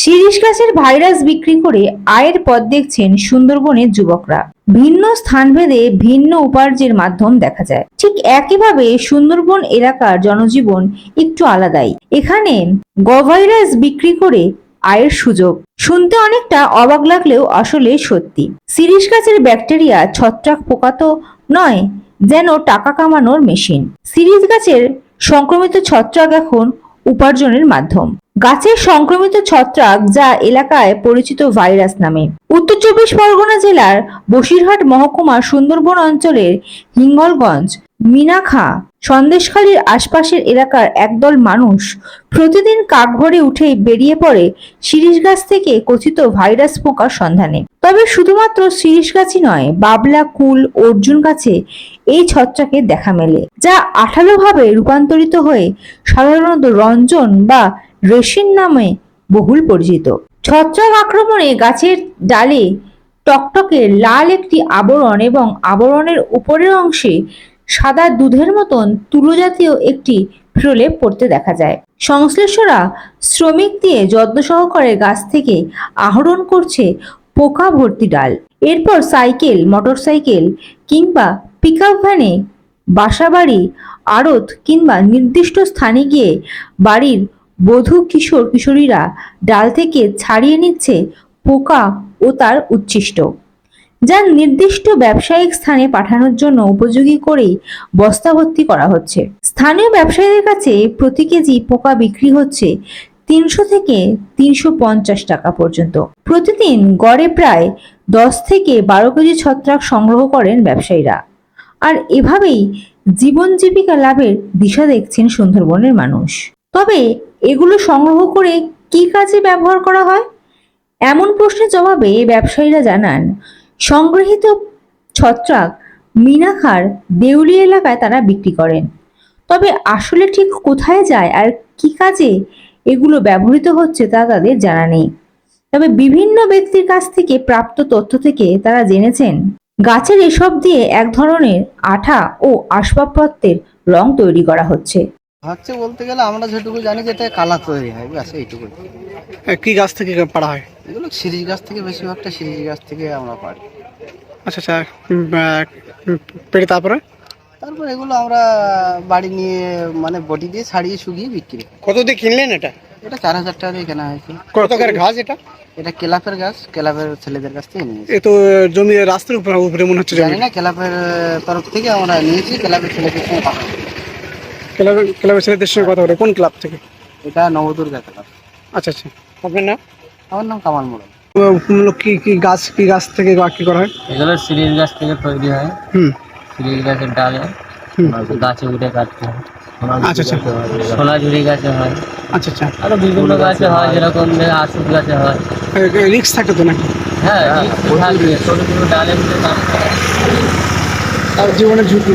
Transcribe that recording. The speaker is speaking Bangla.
শিরিষ গাছের ভাইরাস বিক্রি করে আয়ের পথ দেখছেন সুন্দরবনের যুবকরা। ভিন্ন স্থানভেদে ভিন্ন উপার্জের মাধ্যম দেখা যায়। ঠিক একইভাবে সুন্দরবন এলাকার জনজীবন একটু আলাদাই। এখানে গভাইরাস বিক্রি করে আয়ের সুযোগ। শুনতে অনেকটা অবাক লাগলেও আসলে সত্যি। সিরিশ গাছের ব্যাকটেরিয়া ছত্রাক পোকা তো নয়, যেন টাকা কামানোর মেশিন। সিরিজ গাছের সংক্রমিত ছত্রাক এখন উপার্জনের মাধ্যম। গাছের সংক্রমিত ছত্রাক যা এলাকায় পরিচিত ভাইরাস নামে। উত্তর চব্বিশ পরগনা জেলার বসিরহাট মহকুমা সুন্দরবন অঞ্চলের হিঙ্গলগঞ্জ মিনাখা সন্দেশখালীর আশপাশের এলাকার একদল মানুষ প্রতিদিন কাকভরে উঠেই বেরিয়ে পড়ে শিরিষ গাছ থেকে কথিত ভাইরাস পোকার সন্ধানে। তবে শুধুমাত্র শিরিষ গাছই নয়, বাবলা, কুল, অর্জুন গাছে এই ছত্রাকের দেখা মেলে, যা আঠালোভাবে রূপান্তরিত হয়ে সাধারণত রঞ্জন বা রেশিন নামে বহুল পরিচিত। ছত্রাক আক্রমণে গাছের ডালে টকটকে লাল একটি আবরণ এবং আবরণের উপরের অংশে সাদা দুধের মতন তুলো জাতীয় একটি প্রলেপ পড়তে দেখা যায়। সংশ্লেষরা শ্রমিক দিয়ে যত্ন সহকারে গাছ থেকে আহরণ করছে পোকা ভর্তি ডাল। এরপর সাইকেল, মোটরসাইকেল কিংবা পিকআপ ভ্যানে বাসাবাড়ি, আড়ত কিংবা নির্দিষ্ট স্থানে গিয়ে বাড়ির বধূ, কিশোর, কিশোরীরা ডাল থেকে ছাড়িয়ে নিচ্ছে পোকা ও তার উচ্ছিষ্ট। যা নির্দিষ্ট ব্যবসায়িক স্থানে পাঠানোর জন্য উপযোগী করেই বস্তা ভর্তি করা হচ্ছে। স্থানীয় ব্যবসায়ীদের কাছে প্রতি কেজি পোকা বিক্রি হচ্ছে তিনশো থেকে তিনশো পঞ্চাশ টাকা পর্যন্ত। প্রতিদিন গড়ে প্রায় দশ থেকে বারো কেজি ছত্রাক সংগ্রহ করেন ব্যবসায়ীরা। আর এভাবেই জীবন জীবিকা লাভের দিশা দেখছেন সুন্দরবনের মানুষ। তবে এগুলো সংগ্রহ করে কি কাজে ব্যবহার করা হয়? এমন প্রশ্নের জবাবে ব্যবসায়ীরা জানান সংগৃহীত ছত্রাক মিনাখার দেউলি এলাকায় তারা বিক্রি করেন। তবে আসলে ঠিক কোথায় যায় আর কি কাজে এগুলো ব্যবহৃত হচ্ছে তা তাদের জানা নেই। তবে বিভিন্ন ব্যক্তির কাছ থেকে প্রাপ্ত তথ্য থেকে তারা জেনেছেন, গাছের এসব দিয়ে এক ধরনের আঠা ও আসবাবপত্রের রং তৈরি করা হচ্ছে। হচ্ছে বলতে গেলে আমরা যেটুকু জানি যে এটা কালা তৈরি হয় ব্যাস এইটুকু কি গাছ থেকে পাড়া হয়? এগুলো সিরিজ গাছ থেকে বেশিরভাগটা সিরিজ গাছ থেকে আমরা পারি আচ্ছা আচ্ছা পেড়ে তারপরে? তারপর এগুলো আমরা বাড়ি নিয়ে মানে বডি দিয়ে ছাড়িয়ে শুকিয়ে বিক্রি কত দিয়ে কিনলেন এটা? এটা চার হাজার টাকা দিয়ে কেনা হয়েছে। কত করে ঘাস এটা? এটা কেলাপের গাছ কেলাপের ছেলেদের কাছ থেকে নিয়েছি। এ তো জমি রাস্তার উপরে উপরে মনে হচ্ছে জানি না কেলাপের তরফ থেকে আমরা নিয়েছি কেলাপের ছেলেদের সঙ্গে। ক্লাবের ক্লাবের ছেলেদের সঙ্গে কথা বলে কোন ক্লাব থেকে? এটা নবদুর্গা ক্লাব। আচ্ছা আচ্ছা। আপনার নাম? আমার নাম কামাল মোড়ল। কি কি গাছ কি গাছ থেকে বা কি করা হয়? এগুলো সিরিজ গাছ থেকে তৈরি হয়। হুম। সিরিজ গাছের ডালে। গাছে উঠে কাটতে হয়। আচ্ছা আচ্ছা। সোনাঝুরি গাছে হয়। আচ্ছা আচ্ছা। আরও বিভিন্ন গাছে হয় যেরকম আশুক গাছে হয়। রিক্স থাকে তো নাকি? হ্যাঁ রিস্ক থাকবে ছোট ছোট ডালে উঠে কাটতে হয়। আর জীবনের ঝুঁকি।